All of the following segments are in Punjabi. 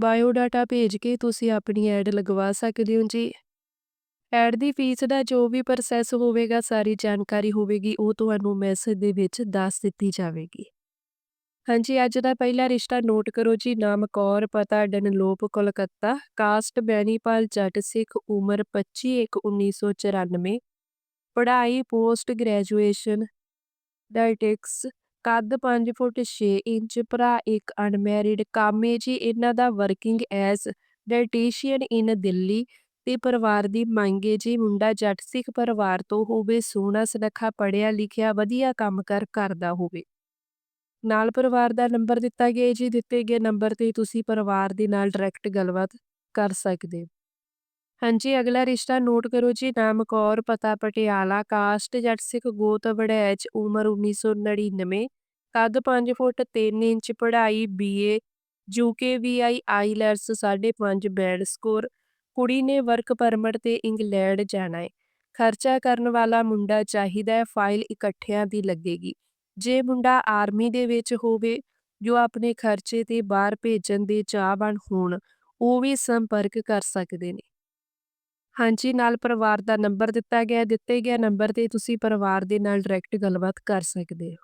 ਬਾਇਓ ਡਾਟਾ ਭੇਜ ਕੇ ਤੁਸੀਂ ਆਪਣੀ ਐਡ ਲਗਵਾ ਸਕਦੇ ਹੋ ਜੀ। ਐਡ ਦੀ ਫੀਸ ਦਾ ਜੋ ਵੀ ਪ੍ਰੋਸੈਸ ਹੋਵੇਗਾ, ਸਾਰੀ ਜਾਣਕਾਰੀ ਹੋਵੇਗੀ, ਉਹ ਤੁਹਾਨੂੰ ਮੈਸੇਜ ਦੇ ਵਿੱਚ ਦੱਸ ਦਿੱਤੀ ਜਾਵੇਗੀ। ਹਾਂਜੀ, ਅੱਜ ਦਾ ਪਹਿਲਾ ਰਿਸ਼ਤਾ ਨੋਟ ਕਰੋ ਜੀ। ਨਾਮ ਕੌਰ, ਪਤਾ, ਡਨਲੋਪ, ਕੋਲਕਾਤਾ। ਕਾਸਟ ਬੈਨੀਪਾਲ ਜੱਟ ਸਿੱਖ, ਉਮਰ 25 1 1994 ਪੜ੍ਹਾਈ, ਪੋਸਟ ਗ੍ਰੈਜੂਏਸ਼ਨ, ਡਾਇਟਿਕਸ ਕੱਦ ਪੰਜ ਫੁੱਟ ਛੇ ਇੰਚ, ਭਰਾ ਇੱਕ ਅਨਮੈਰਿਡ, ਕਾਮੇ ਜੀ ਇਹਨਾਂ ਦਾ working as dietician in Delhi ਤੇ ਪਰਿਵਾਰ ਦੀ ਮੰਗ ਮੰਗੇ ਜੀ ਮੁੰਡਾ ਜੱਟ ਸਿੱਖ ਪਰਿਵਾਰ ਤੋਂ ਹੋਵੇ, ਸੋਹਣਾ, ਸੁਨੱਖਾ ਪੜਿਆ ਲਿਖਿਆ, ਵਧੀਆ ਕੰਮ ਕਰ, ਕਰਦਾ ਹੋਵੇ। ਨਾਲ ਪਰਿਵਾਰ ਦਾ ਨੰਬਰ ਦਿੱਤਾ ਗਿਆ ਜੀ, ਦਿੱਤੇ ਗਏ ਨੰਬਰ ਤੇ ਤੁਸੀਂ ਪਰਿਵਾਰ ਦੇ ਨਾਲ ਡਾਇਰੈਕਟ ਗੱਲਬਾਤ ਕਰ ਸਕਦੇ ਹੋ। ਹਾਂਜੀ, ਅਗਲਾ ਰਿਸ਼ਤਾ ਨੋਟ ਕਰੋ ਜੀ ਨਾਮ ਕੌਰ, ਪਤਾ ਪਟਿਆਲਾ, ਕਾਸਟ, ਜੱਟ ਸਿੱਖ ਗੋਤ ਵੜੈਚ, ਉਮਰ 1999 ਕੱਦ 5 ਫੁੱਟ 3 ਇੰਚ, ਪੜ੍ਹਾਈ BA UKVI IELTS 5.5 band score, ਕੁੜੀ ਨੇ ਵਰਕ ਪਰਮਿਟ ਤੇ ਇੰਗਲੈਂਡ ਜਾਣਾ ਹੈ ਖਰਚਾ ਕਰਨ ਵਾਲਾ ਮੁੰਡਾ ਚਾਹੀਦਾ ਹੈ ਫਾਈਲ ਇਕੱਠਿਆਂ ਦੀ ਲੱਗੇਗੀ। ਜੇ ਮੁੰਡਾ ਆਰਮੀ ਦੇ ਵਿੱਚ ਹੋਵੇ, ਜੋ ਆਪਣੇ ਖਰਚੇ ਤੇ ਬਾਹਰ ਭੇਜਣ ਦੇ ਚਾਹਵਾਨ ਹੋਣ, ਉਹ ਵੀ ਸੰਪਰਕ ਕਰ ਸਕਦੇ ਨੇ। ਹਾਂਜੀ, ਨਾਲ ਪਰਿਵਾਰ ਦਾ ਨੰਬਰ ਦਿੱਤਾ ਗਿਆ ਦਿੱਤੇ ਗਏ ਨੰਬਰ ਤੇ ਤੁਸੀਂ ਪਰਿਵਾਰ ਦੇ ਨਾਲ ਡਾਇਰੈਕਟ ਗੱਲਬਾਤ ਕਰ ਸਕਦੇ ਹੋ।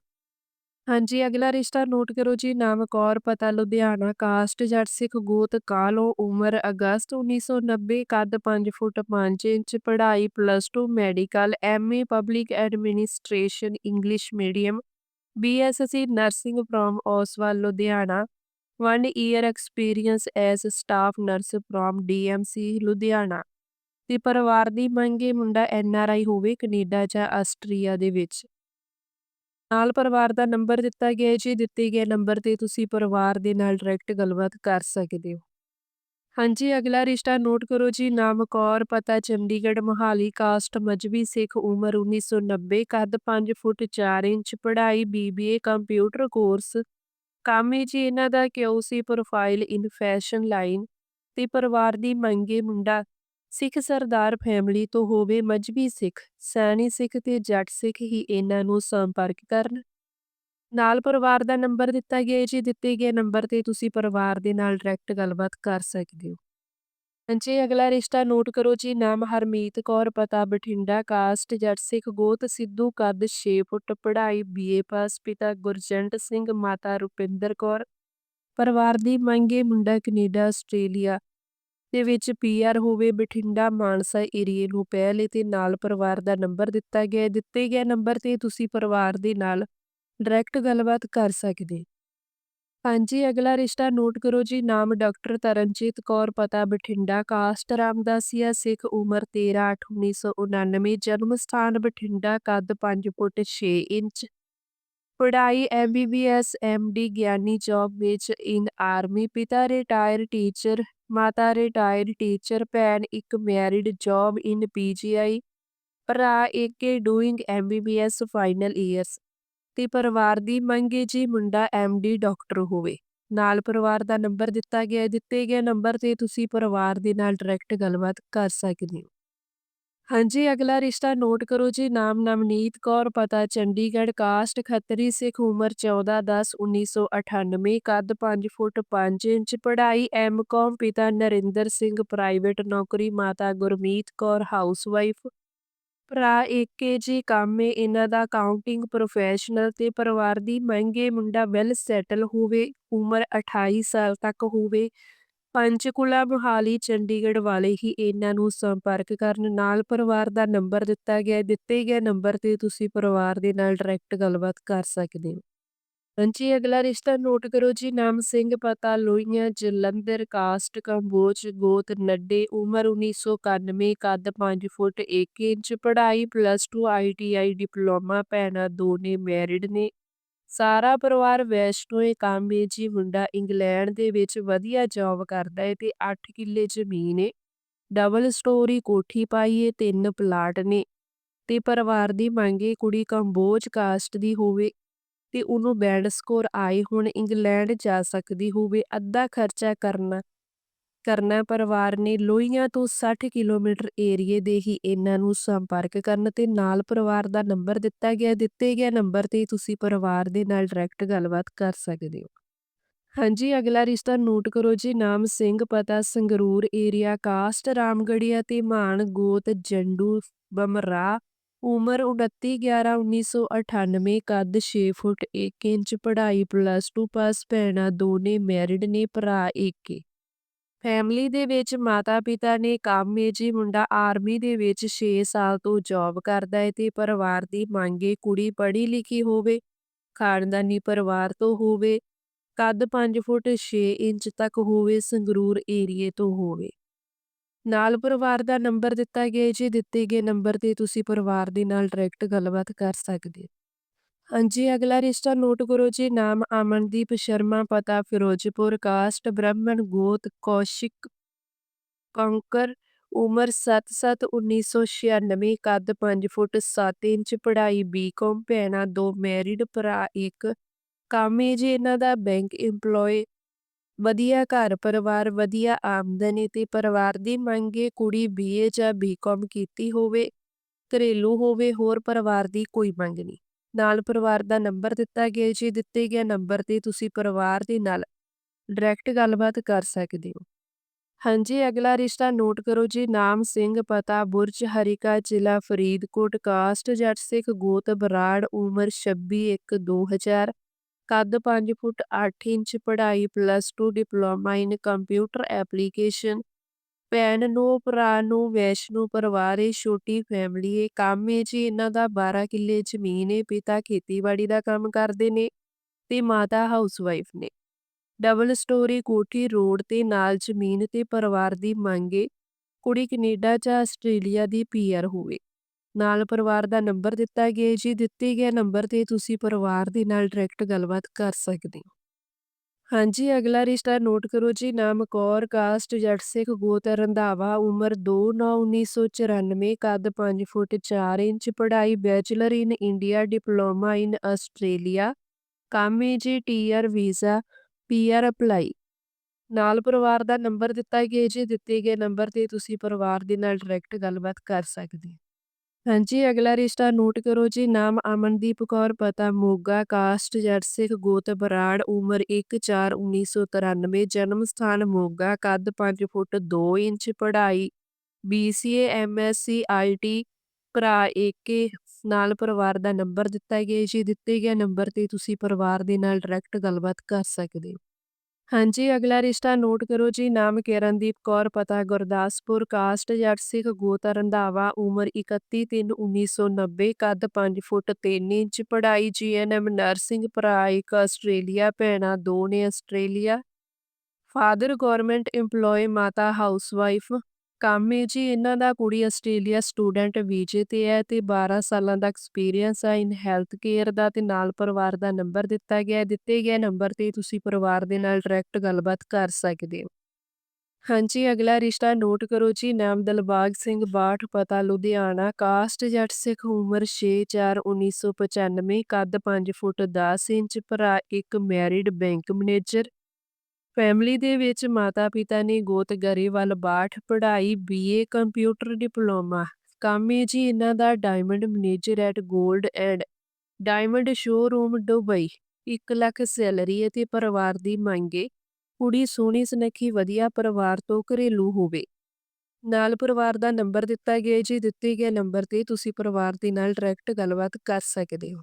ਹਾਂਜੀ, ਅਗਲਾ ਰਿਸ਼ਤਾ ਨੋਟ ਕਰੋ ਜੀ ਨਾਮ ਕੌਰ, ਪਤਾ ਲੁਧਿਆਣਾ, ਕਾਸਟ ਜੱਟ ਸਿੱਖ, ਗੋਤ ਕਾਹਲੋਂ, ਉਮਰ ਅਗਸਤ 1990, ਕੱਦ 5 ਫੁੱਟ 5 ਇੰਚ, ਪੜ੍ਹਾਈ plus +2 medical, MA public administration, English medium, BSc nursing from Oswal, Ludhiana, 1 year experience as staff nurse from DMC, Ludhiana. ਤੇ ਪਰਿਵਾਰ ਦੀ ਮੰਗੇ ਮੁੰਡਾ ਐਨ ਆਰ ਆਈ ਹੋਵੇ ਕੈਨੇਡਾ ਜਾਂ ਆਸਟਰੀਆ ਦੇ ਵਿੱਚ। ਨਾਲ ਪਰਿਵਾਰ ਦਾ ਨੰਬਰ ਦਿੱਤਾ ਗਿਆ ਜੀ ਦਿੱਤੇ ਗਏ ਨੰਬਰ ਤੇ ਤੁਸੀਂ ਪਰਿਵਾਰ ਦੇ ਨਾਲ ਡਾਇਰੈਕਟ ਗੱਲਬਾਤ ਕਰ ਸਕਦੇ ਹੋ। ਹਾਂਜੀ, ਅਗਲਾ ਰਿਸ਼ਤਾ ਨੋਟ ਕਰੋ ਜੀ ਨਾਮ ਕੌਰ ਪਤਾ, ਚੰਡੀਗੜ੍ਹ, ਮੋਹਾਲੀ, ਕਾਸਟ, ਮਜਬੀ, ਸਿੱਖ, ਉਮਰ 1990 ਕੱਦ 5 ਫੁੱਟ 4 ਇੰਚ, ਪੜ੍ਹਾਈ ਬੀਬੀਏ ਕੰਪਿਊਟਰ ਕੋਰਸ। ਕੰਮ ਹੈ ਜੀ, ਇਹਨਾਂ ਦਾ QC profile in fashion line. ਤੇ ਪਰਿਵਾਰ ਦੀ ਮੰਗੇ ਮੁੰਡਾ ਸਿੱਖ ਸਰਦਾਰ ਫੈਮਿਲੀ ਤੋਂ ਹੋਵੇ ਮਜਬੀ ਸਿੱਖ, ਸੈਣੀ ਸਿੱਖ ਤੇ ਜੱਟ ਸਿੱਖ ਹੀ ਇਹਨਾਂ ਨੂੰ ਸੰਪਰਕ ਕਰਨ। ਨਾਲ ਪਰਿਵਾਰ ਦਾ ਨੰਬਰ ਦਿੱਤਾ ਗਿਆ ਜੀ, ਦਿੱਤੇ ਗਏ ਨੰਬਰ ਤੇ ਤੁਸੀਂ ਪਰਿਵਾਰ ਦੇ ਨਾਲ ਡਾਇਰੈਕਟ ਗੱਲਬਾਤ ਕਰ ਸਕਦੇ ਹੋ। ਹਾਂਜੀ, ਅਗਲਾ ਰਿਸ਼ਤਾ ਨੋਟ ਕਰੋ ਜੀ, ਨਾਮ ਹਰਮੀਤ ਕੌਰ, ਪਤਾ ਬਠਿੰਡਾ ਕਾਸਟ ਜੱਟ ਸਿੱਖ, ਗੋਤ, ਸਿੱਧੂ, ਕੱਦ 6 ਫੁੱਟ, ਪੜ੍ਹਾਈ ਬੀਏ ਪਾਸ ਪਿਤਾ ਗੁਰਜੰਟ ਸਿੰਘ, ਮਾਤਾ ਰੁਪਿੰਦਰ ਕੌਰ। ਪਰਿਵਾਰ ਦੀ ਮੰਗੇ ਮੁੰਡਾ ਕੈਨੇਡਾ, ਆਸਟ੍ਰੇਲੀਆ। ਦੇ ਵਿੱਚ ਪੀਆਰ ਹੋਵੇ, ਬਠਿੰਡਾ, ਮਾਨਸਾ ਏਰੀਏ ਨੂੰ ਪਹਿਲੇ ਤੇ ਨਾਲ ਪਰਿਵਾਰ ਦਾ ਨੰਬਰ ਦਿੱਤਾ ਗਿਆ ਦਿੱਤੇ ਗਏ ਨੰਬਰ ਤੇ ਤੁਸੀਂ ਪਰਿਵਾਰ ਦੇ ਨਾਲ ਡਾਇਰੈਕਟ ਗੱਲਬਾਤ ਕਰ ਸਕਦੇ ਹਾਂਜੀ, ਅਗਲਾ ਰਿਸ਼ਤਾ ਨੋਟ ਕਰੋ ਜੀ। ਨਾਮ ਡਾਕਟਰ ਤਰਨਜੀਤ ਕੌਰ, ਪਤਾ ਬਠਿੰਡਾ ਕਾਸਟ ਰਾਮਦਾਸੀਆ ਸਿੱਖ ਉਮਰ 13 8 1999 ਜਨਮ ਸਥਾਨ ਬਠਿੰਡਾ, ਕੱਦ 5 ਫੁੱਟ 6 ਇੰਚ। ਪੜ੍ਹਾਈ ਐਮਬੀਬੀਐਸ ਐਮਡੀ ਗਿਆਨੀ ਜੌਬ ਵਿੱਚ ਇਨ ਆਰਮੀ ਪਿਤਾ ਰਿਟਾਇਰ ਟੀਚਰ ਮਾਤਾ ਰਿਟਾਇਰ ਟੀਚਰ ਭੈਣ ਇੱਕ ਮੈਰਿਡ ਜੌਬ ਇਨ ਪੀਜੀਆਈ ਭਰਾ ਏਕੇ ਡੂਇੰਗ ਐਮਬੀਬੀਐਸ ਫਾਈਨਲ ਈਅਰਸ ਤੇ ਪਰਿਵਾਰ ਦੀ ਮੰਗੇ ਜੀ ਮੁੰਡਾ ਐਮਡੀ ਡਾਕਟਰ ਹੋਵੇ। ਨਾਲ ਪਰਿਵਾਰ ਦਾ ਨੰਬਰ ਦਿੱਤਾ ਗਿਆ, ਦਿੱਤੇ ਗਏ ਨੰਬਰ ਤੇ ਤੁਸੀਂ ਪਰਿਵਾਰ ਦੇ ਨਾਲ ਡਾਇਰੈਕਟ ਗੱਲਬਾਤ ਕਰ ਸਕਦੇ ਹੋ। ਹਾਂਜੀ, ਅਗਲਾ ਰਿਸ਼ਤਾ ਨੋਟ ਕਰੋ ਜੀ, ਨਾਮ ਨਵਨੀਤ ਕੌਰ, ਪਤਾ ਚੰਡੀਗੜ੍ਹ, ਕਾਸਟ ਖੱਤਰੀ, ਸਿੱਖ ਉਮਰ 14 10 1998 ਕੱਦ 5 ਫੁੱਟ 5 ਇੰਚ, ਪੜ੍ਹਾਈ ਐਮਕਾਮ ਪਿਤਾ ਨਰਿੰਦਰ ਸਿੰਘ, ਪ੍ਰਾਈਵੇਟ ਨੌਕਰੀ, ਮਾਤਾ ਗੁਰਮੀਤ ਕੌਰ, ਹਾਊਸਵਾਈਫ। ਭਰਾ ਏਕੇ ਜੀ, ਕੰਮ ਏ, ਇਹਨਾਂ ਦਾ ਅਕਾਊਂਟਿੰਗ ਪ੍ਰੋਫੈਸ਼ਨਲ ਤੇ ਪਰਿਵਾਰ ਦੀ ਮਹਿੰਗੇ ਮੁੰਡਾ ਵੈਲ ਸੈਟਲ ਹੋਵੇ, ਉਮਰ 28 ਸਾਲ ਤੱਕ ਹੋਵੇ। ਪੰਚਕੂਲਾ ਮੋਹਾਲੀ, ਚੰਡੀਗੜ੍ਹ ਵਾਲੇ ਹੀ ਇਹਨਾਂ ਨੂੰ ਸੰਪਰਕ ਕਰਨ ਨਾਲ ਪਰਿਵਾਰ ਦਾ ਨੰਬਰ ਦਿੱਤਾ ਗਿਆ ਦਿੱਤੇ ਗਏ ਨੰਬਰ ਤੇ ਤੁਸੀਂ ਪਰਿਵਾਰ ਦੇ ਨਾਲ ਡਾਇਰੈਕਟ ਗੱਲਬਾਤ ਕਰ ਸਕਦੇ ਹੋ। ਹਾਂਜੀ ਅਗਲਾ ਰਿਸ਼ਤਾ ਨੋਟ ਕਰੋ ਜੀ। ਨਾਮ ਸਿੰਘ, ਪਤਾ ਲੋਹੀਆਂ, ਜਲੰਧਰ, ਕਾਸਟ, ਕੰਬੋਜ, ਗੋਤ, ਨੱਡੇ, ਉਮਰ 1991 ਕੱਦ 5 ਫੁੱਟ 1 ਇੰਚ, ਪੜ੍ਹਾਈ ਪਲੱਸ 2 ਆਈਟੀਆਈ ਡਿਪਲੋਮਾ, ਭੈਣਾਂ ਦੋ ਨੇ ਮੈਰਿਡ ਨੇ। ਸਾਰਾ ਪਰਿਵਾਰ ਵੈਸ਼ਨੋ ਏ ਜੀ ਮੁੰਡਾ ਇੰਗਲੈਂਡ ਦੇ ਵਿੱਚ ਵਧੀਆ ਜੌਬ ਕਰਦਾ ਹੈ ਤੇ 8 ਕਿੱਲੇ ਜ਼ਮੀਨ ਏ। ਡਬਲ ਸਟੋਰੀ ਕੋਠੀ ਪਾਈ ਏ, ਤਿੰਨ ਪਲਾਟ ਨੇ ਤੇ ਪਰਿਵਾਰ ਦੀ ਮੰਗ ਏ ਕੁੜੀ ਕੰਬੋਜ ਕਾਸਟ ਦੀ ਹੋਵੇ ਤੇ ਉਹਨੂੰ ਬੈਂਡ ਸਕੋਰ ਆਏ ਹੁਣ, ਇੰਗਲੈਂਡ ਜਾ ਸਕਦੀ ਹੋਵੇ, ਅੱਧਾ ਖਰਚਾ ਕਰਨਾ। ਕਰਨਾ ਪਰਿਵਾਰ ਨੇ ਲੋਹੀਆਂ ਤੋਂ 60 ਕਿਲੋਮੀਟਰ ਏਰੀਏ ਦੇ ਹੀ ਇਹਨਾਂ ਨੂੰ ਸੰਪਰਕ ਕਰਨ ਤੇ ਨਾਲ ਪਰਿਵਾਰ ਦਾ ਨੰਬਰ ਦਿੱਤਾ ਗਿਆ, ਦਿੱਤੇ ਗਿਆ ਨੰਬਰ ਤੇ ਤੁਸੀਂ ਪਰਿਵਾਰ ਦੇ ਨਾਲ ਡਾਇਰੈਕਟ ਗੱਲਬਾਤ ਕਰ ਸਕਦੇ ਹੋ। ਹਾਂਜੀ, ਅਗਲਾ ਰਿਸ਼ਤਾ ਨੋਟ ਕਰੋ ਜੀ, ਨਾਮ ਸਿੰਘ, ਪਤਾ ਸੰਗਰੂਰ ਏਰੀਆ ਕਾਸਟ ਰਾਮਗੜੀਆ ਤੇ ਮਾਨ, ਗੋਤ, ਜੰਡੂ ਬਮਰਾ ਉਮਰ 29 11 1998 ਕੱਦ 6 ਫੁੱਟ 1 ਇੰਚ, ਪੜ੍ਹਾਈ ਪਲੱਸ 2 ਪਾਸ ਭੈਣਾਂ ਦੋਨੇ ਮੈਰਿਡ ਨੇ, ਭਰਾ ਏਕੇ ਫੈਮਿਲੀ ਦੇ ਵਿੱਚ ਮਾਤਾ ਪਿਤਾ ਨੇ ਕੰਮ ਏ ਜੀ, ਮੁੰਡਾ ਆਰਮੀ ਦੇ ਵਿੱਚ 6 ਸਾਲ ਤੋਂ ਜੌਬ ਕਰਦਾ ਏ ਤੇ ਪਰਿਵਾਰ ਦੀ ਮੰਗ ਏ ਕੁੜੀ ਪੜ੍ਹੀ ਲਿਖੀ ਹੋਵੇ, ਖਾਨਦਾਨੀ ਪਰਿਵਾਰ ਤੋਂ ਹੋਵੇ, ਕੱਦ 5 ਫੁੱਟ 6 ਇੰਚ ਤੱਕ ਹੋਵੇ, ਸੰਗਰੂਰ ਏਰੀਏ ਤੋਂ ਹੋਵੇ। ਨਾਲ ਪਰਿਵਾਰ ਦਾ ਨੰਬਰ ਦਿੱਤਾ ਗਿਆ ਜੀ, ਦਿੱਤੇ ਗਏ ਨੰਬਰ ਤੇ ਤੁਸੀਂ ਪਰਿਵਾਰ ਦੇ ਨਾਲ ਡਾਇਰੈਕਟ ਗੱਲਬਾਤ ਕਰ ਸਕਦੇ ਹਾਂਜੀ, ਅਗਲਾ ਰਿਸ਼ਤਾ ਨੋਟ ਕਰੋ ਜੀ, ਨਾਮ ਅਮਨਦੀਪ ਸ਼ਰਮਾ, ਪਤਾ ਫਿਰੋਜ਼ਪੁਰ, ਕਾਸਟ, ਬ੍ਰਾਹਮਣ, ਗੋਤ, ਕੌਸ਼ਿਕ, ਕੰਕਰ, ਉਮਰ 7-7 1996 ਕੱਦ 5 ਫੁੱਟ 7 ਇੰਚ, ਪੜ੍ਹਾਈ ਬੀਕਾਮ ਭੈਣਾਂ ਦੋ ਮੈਰਿਡ, ਭਰਾ ਇੱਕ। ਕੰਮ ਏ ਜੀ ਇਹਨਾਂ ਦਾ ਬੈਂਕ EMPLOYE ਵਧੀਆ ਘਰ, ਪਰਿਵਾਰ, ਵਧੀਆ ਆਮਦਨੀ ਤੇ ਪਰਿਵਾਰ ਦੀ ਮੰਗ ਏ, ਕੁੜੀ ਬੀਏ ਜਾਂ ਬੀਕਾਮ ਕੀਤੀ ਹੋਵੇ, ਘਰੇਲੂ ਹੋਵੇ, ਹੋਰ ਪਰਿਵਾਰ ਦੀ ਕੋਈ ਮੰਗ ਨਹੀਂ। ਨਾਲ ਪਰਿਵਾਰ ਦਾ ਨੰਬਰ ਦਿੱਤਾ ਗਿਆ ਜੀ ਦਿੱਤੇ ਗਏ ਨੰਬਰ ਤੇ ਤੁਸੀਂ ਪਰਿਵਾਰ ਦੇ ਨਾਲ ਡਾਇਰੈਕਟ ਗੱਲਬਾਤ ਕਰ ਸਕਦੇ ਹੋ। ਹਾਂਜੀ, ਅਗਲਾ ਰਿਸ਼ਤਾ ਨੋਟ ਕਰੋ, ਜੀ ਨਾਮ ਸਿੰਘ, ਪਤਾ ਬੁਰਜ, ਹਰੀਕਾ ਜ਼ਿਲ੍ਹਾ, ਫਰੀਦਕੋਟ, ਕਾਸਟ, ਜੱਟ ਸਿੱਖ, ਗੋਤ, ਬਰਾੜ, ਉਮਰ 26 1 2000 ਕੱਦ 5 ਫੁੱਟ 8 ਇੰਚ, ਪੜ੍ਹਾਈ plus 2 diploma in computer application ਭੈਣ ਨੂੰ, ਭਰਾ ਨੂੰ, ਵੈਸ਼ਨੂੰ, ਪਰਿਵਾਰ ਏ ਛੋਟੀ ਫੈਮਿਲੀ ਏ ਕੰਮ ਏ ਜੀ ਇਹਨਾਂ ਦਾ 12 ਕਿੱਲੇ ਜ਼ਮੀਨ ਏ, ਪਿਤਾ ਖੇਤੀਬਾੜੀ ਦਾ ਕੰਮ ਕਰਦੇ ਨੇ ਤੇ ਮਾਤਾ ਹਾਊਸਵਾਈਫ ਨੇ। ਡਬਲ ਸਟੋਰੀ ਕੋਠੀ ਰੋਡ ਤੇ ਨਾਲ ਜ਼ਮੀਨ ਤੇ ਪਰਿਵਾਰ ਦੀ ਮੰਗ ਏ, ਕੁੜੀ ਕੈਨੇਡਾ ਜਾਂ ਆਸਟ੍ਰੇਲੀਆ ਦੀ ਪੀਆਰ ਹੋਵੇ। ਨਾਲ ਪਰਿਵਾਰ ਦਾ ਨੰਬਰ ਦਿੱਤਾ ਗਿਆ ਜੀ, ਦਿੱਤੇ ਗਿਆ ਨੰਬਰ ਤੇ ਤੁਸੀਂ ਪਰਿਵਾਰ ਦੇ ਨਾਲ ਡਾਇਰੈਕਟ ਗੱਲਬਾਤ ਕਰ ਸਕਦੇ ਹੋ। ਹਾਂਜੀ, ਅਗਲਾ ਰਿਸ਼ਤਾ ਨੋਟ ਕਰੋ ਜੀ, ਨਾਮ ਕੌਰ, ਕਾਸਟ ਜੱਟ ਸਿੱਖ ਗੋਤ ਰੰਧਾਵਾ, ਉਮਰ 2 9 1994 ਕੱਦ 5 ਫੁੱਟ 4 ਇੰਚ, ਪੜ੍ਹਾਈ bachelor in India, diploma in Australia, ਕੰਮ ਏ ਜੀ ਟੀਆਰ ਵੀਜ਼ਾ ਪੀਆਰ ਅਪਲਾਈ। ਨਾਲ ਪਰਿਵਾਰ ਦਾ ਨੰਬਰ ਦਿੱਤਾ ਗਿਆ ਜੀ, ਦਿੱਤੇ ਗਏ ਨੰਬਰ ਤੇ ਤੁਸੀਂ ਪਰਿਵਾਰ ਦੇ ਨਾਲ ਡਾਇਰੈਕਟ ਗੱਲਬਾਤ ਕਰ ਸਕਦੇ ਹੋ। ਹਾਂਜੀ, ਅਗਲਾ ਰਿਸ਼ਤਾ ਨੋਟ ਕਰੋ ਜੀ, ਨਾਮ ਅਮਨਦੀਪ ਕੌਰ, ਪਤਾ ਮੋਗਾ, ਕਾਸਟ ਜੱਟ ਸਿੱਖ ਗੋਤ ਬਰਾੜ, ਉਮਰ 1 4 1993 ਜਨਮ ਸਥਾਨ ਮੋਗਾ, ਕੱਦ 5 ਫੁੱਟ 2 ਇੰਚ, ਪੜ੍ਹਾਈ BCA MSc IT ਭਰਾ ਏਕੇ ਨਾਲ ਪਰਿਵਾਰ ਦਾ ਨੰਬਰ ਦਿੱਤਾ ਗਿਆ ਜੀ, ਦਿੱਤੇ ਗਏ ਨੰਬਰ ਤੇ ਤੁਸੀਂ ਪਰਿਵਾਰ ਦੇ ਨਾਲ ਡਾਇਰੈਕਟ ਗੱਲਬਾਤ ਕਰ ਸਕਦੇ ਹੋ। ਹਾਂਜੀ, ਅਗਲਾ ਰਿਸ਼ਤਾ ਨੋਟ ਕਰੋ ਜੀ, ਨਾਮ ਕਿਰਨਦੀਪ ਕੌਰ, ਪਤਾ ਗੁਰਦਾਸਪੁਰ, ਕਾਸਟ ਜੱਟ ਸਿੱਖ ਗੋਤ ਰੰਧਾਵਾ ਉਮਰ 31 3 1990 ਕੱਦ 5 ਫੁੱਟ 3 ਇੰਚ, ਪੜ੍ਹਾਈ ਜੀਐਨਐਮ ਨਰਸਿੰਗ ਭਰਾ ਇੱਕ ਆਸਟ੍ਰੇਲੀਆ, ਭੈਣਾਂ ਦੋ ਨੇ ਆਸਟ੍ਰੇਲੀਆ, ਫਾਦਰ ਗਵਰਨਮੈਂਟ EMPLOYE ਮਾਤਾ ਹਾਊਸਵਾਈਫ ਕੰਮ ਏ ਜੀ, ਇਹਨਾਂ ਦਾ ਕੁੜੀ ਆਸਟ੍ਰੇਲੀਆ ਸਟੂਡੈਂਟ ਵੀਜ਼ੇ ਤੇ ਹੈ ਤੇ 12 ਸਾਲਾਂ ਦਾ ਐਕਸਪੀਰੀਅੰਸ ਹੈ ਇਨ ਹੈਲਥ ਕੇਅਰ ਦਾ ਤੇ ਨਾਲ ਪਰਿਵਾਰ ਦਾ ਨੰਬਰ ਦਿੱਤਾ ਗਿਆ ਦਿੱਤੇ ਗਏ ਨੰਬਰ ਤੇ ਤੁਸੀਂ ਪਰਿਵਾਰ ਦੇ ਨਾਲ ਡਾਇਰੈਕਟ ਗੱਲਬਾਤ ਕਰ ਸਕਦੇ ਹੋ। ਹਾਂਜੀ, ਅਗਲਾ ਰਿਸ਼ਤਾ ਨੋਟ ਕਰੋ ਜੀ, ਨਾਮ ਦਲਬਾਗ ਸਿੰਘ ਬਾਠ ਪਤਾ ਲੁਧਿਆਣਾ, ਕਾਸਟ ਜੱਟ ਸਿੱਖ ਉਮਰ 6 4 1995 ਕੱਦ 5 ਫੁੱਟ 10 ਇੰਚ, ਭਰਾ ਇੱਕ ਮੈਰਿਡ ਬੈਂਕ ਮੈਨੇਜਰ ਫੈਮਿਲੀ ਦੇ ਵਿੱਚ ਮਾਤਾ ਪਿਤਾ ਨੇ ਗੋਤ ਗਰੇਵਾਲ ਬਾਠ ਪੜ੍ਹਾਈ ਬੀਏ ਕੰਪਿਊਟਰ ਡਿਪਲੋਮਾ। ਕੰਮ ਏ ਜੀ ਇਹਨਾਂ ਦਾ ਡਾਇਮੰਡ ਮੈਨੇਜਰ ਐਟ 골ਡ and diamond showroom Dubai 1 lakh salary ਅਤੇ ਪਰਿਵਾਰ ਦੀ ਮੰਗੇ। ਕੁੜੀ ਸੋਹਣੀ, ਸੁਨੱਖੀ, ਵਧੀਆ ਪਰਿਵਾਰ ਤੋਂ ਘਰੇਲੂ ਹੋਵੇ। ਨਾਲ ਪਰਿਵਾਰ ਦਾ ਨੰਬਰ ਦਿੱਤਾ ਗਿਆ ਜੀ ਦਿੱਤੇ ਗਏ ਨੰਬਰ ਤੇ ਤੁਸੀਂ ਪਰਿਵਾਰ ਦੇ ਨਾਲ ਡਾਇਰੈਕਟ ਗੱਲਬਾਤ ਕਰ ਸਕਦੇ ਹੋ।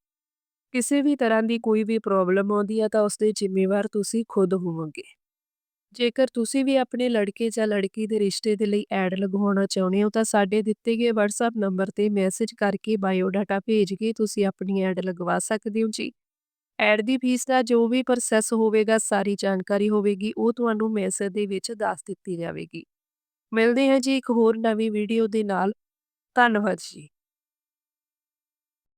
ਕਿਸੇ ਵੀ ਤਰ੍ਹਾਂ ਦੀ ਕੋਈ ਵੀ ਪ੍ਰੋਬਲਮ ਆਉਂਦੀ ਹੈ ਤਾਂ ਉਸ ਦੇ ਜ਼ਿੰਮੇਵਾਰ ਤੁਸੀਂ ਖੁਦ ਹੋਵੋਗੇ। ਜੇਕਰ ਤੁਸੀਂ ਵੀ ਆਪਣੇ ਲੜਕੇ ਜਾਂ ਲੜਕੀ ਦੇ ਰਿਸ਼ਤੇ ਦੇ ਲਈ ਐਡ ਲਗਵਾਉਣਾ ਚਾਹੁੰਦੇ ਹੋ ਤਾਂ ਸਾਡੇ ਦਿੱਤੇ ਗਏ WhatsApp ਨੰਬਰ ਤੇ ਮੈਸੇਜ ਕਰਕੇ ਬਾਇਓਡਾਟਾ ਭੇਜ ਕੇ ਤੁਸੀਂ ਆਪਣੀ ਐਡ ਲਗਵਾ ਸਕਦੇ ਹੋ ਜੀ। ਐਡ ਦੀ ਫੀਸ ਦਾ ਜੋ ਵੀ ਪ੍ਰੋਸੈਸ ਹੋਵੇਗਾ, ਸਾਰੀ ਜਾਣਕਾਰੀ ਹੋਵੇਗੀ, ਉਹ ਤੁਹਾਨੂੰ ਮੈਸੇਜ ਦੇ ਵਿੱਚ ਦੱਸ ਦਿੱਤੀ ਜਾਵੇਗੀ। ਮਿਲਦੇ ਹਾਂ ਜੀ ਇੱਕ ਹੋਰ ਨਵੀਂ ਵੀਡੀਓ ਦੇ ਨਾਲ। ਧੰਨਵਾਦ ਜੀ।